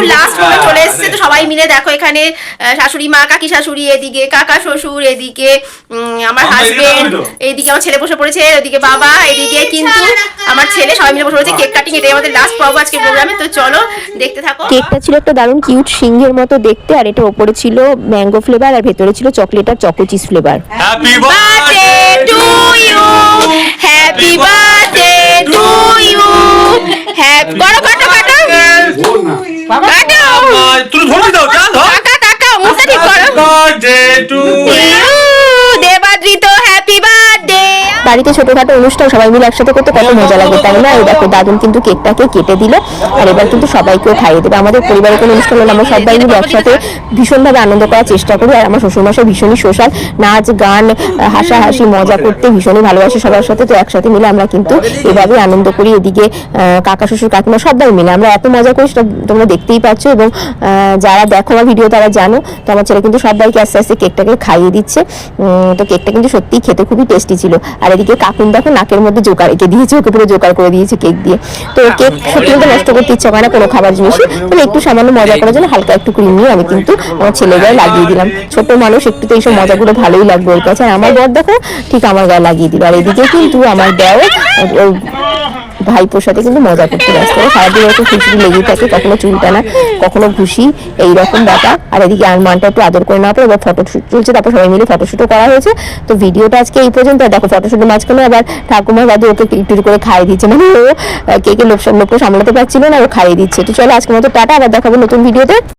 একদম লাস্ট মোড়ে চলে এসেছে তো সবাই মিলে দেখো এখানে আহ, শাশুড়ি মা কাকি শাশুড়ি এদিকে কাকা শ্বশুর এদিকে আমার এদিকে হাজবেন্ড? এইদিকে আমার ছেলে বসে পড়েছে এদিকে বাবা এদিকে কিন্তু আমার ছেলে সবাই মিলে বসে পড়েছে কেক কাটিং এটাই আমাদের লাস্ট পর্ব আজকে প্রোগ্রামে তো চলো দেখতে থাকো। কেকটা ছিল একটা দারুণ কিউট সিংহের মতো দেখতে আর এটা ওপরে ছিল ম্যাঙ্গো ফ্লেভার আর ভেতরে ছিল চকলেট আর choco cheese flavour happy birthday তুমি ধরে দাও যা ধর। বাড়িতে ছোটখাটো অনুষ্ঠান সবাই মিলে একসাথে করতে কত মজা লাগে, তাই না? এই দেখো, দাদুন কিন্তু কেকটাকে কেটে দিল, আর এবার কিন্তু সবাইকেও খাইয়ে দেবে। আমাদের পরিবারের কোনো অনুষ্ঠান হলে আমরা সবাই মিলে একসাথে ভীষণভাবে আনন্দ করার চেষ্টা করি, আর আমার শ্বশুরমশাই ভীষণই সোশ্যাল, নাচ, গান, হাসাহাসি, মজা করতে ভীষণই ভালোবাসে সবার সাথে, তো একসাথে মিলে আমরা কিন্তু এভাবে আনন্দ করি। এদিকে কাকা, শ্বশুর, কাকিমা সবাই মিলে, আমরা এত মজা করি সেটা তোমরা দেখতেই পাচ্ছ এবং যারা দেখো আমার ভিডিও তারা জানো, তো আমার ছেলে কিন্তু সবাইকে আস্তে আস্তে কেকটাকে খাইয়ে দিচ্ছে। তো কেকটা কিন্তু সত্যিই খেতে খুবই টেস্টি ছিল। আর এদিকে কাকুন দেখো নাকের মধ্যে জোকার এঁকে দিয়েছে ওকে পুরো জোকার করে দিয়েছে কেক দিয়ে। তো কেক সত্যি কিন্তু নষ্ট করতে ইচ্ছা করে না কোনো খাবার জিনিসই তবে একটু সামান্য মজা করার জন্য হালকা একটু ক্রিম নিয়ে আমি কিন্তু আমার ছেলে গায়ে লাগিয়ে দিলাম। ছোট মানুষ একটু তো এইসব মজাগুলো ভালোই লাগবে ওর কাছে। আর আমার বর দেখো ঠিক আমার গায়ে লাগিয়ে দিল আর এদিকে কিন্তু আমার দেও ভাইপোর সাথে কিন্তু মজা করতে ব্যস্ত। সারাদিন একটু খুশি লেগেই থাকে, কখনো চুল টানা কখনো ঘুষি, এইরকম ব্যাপার। আর এদিকে আর মানটা একটু আদর করে না পর এবার ফটোশুট চলছে, তারপর সবাই মিলে ফটোশুটও করা হয়েছে। তো ভিডিওটা আজকে এই পর্যন্ত দেখো ফটোশুটের মাঝখানে আবার ঠাকুমার বাদে ওকে একটু করে খাইয়ে দিচ্ছে। মানে ও, কে কে লোক লোককে সামলাতে পারছিল না, ও খাইয়ে দিচ্ছে। তো চলো আজকের মতো টাটা, আবার দেখাবো নতুন ভিডিওতে।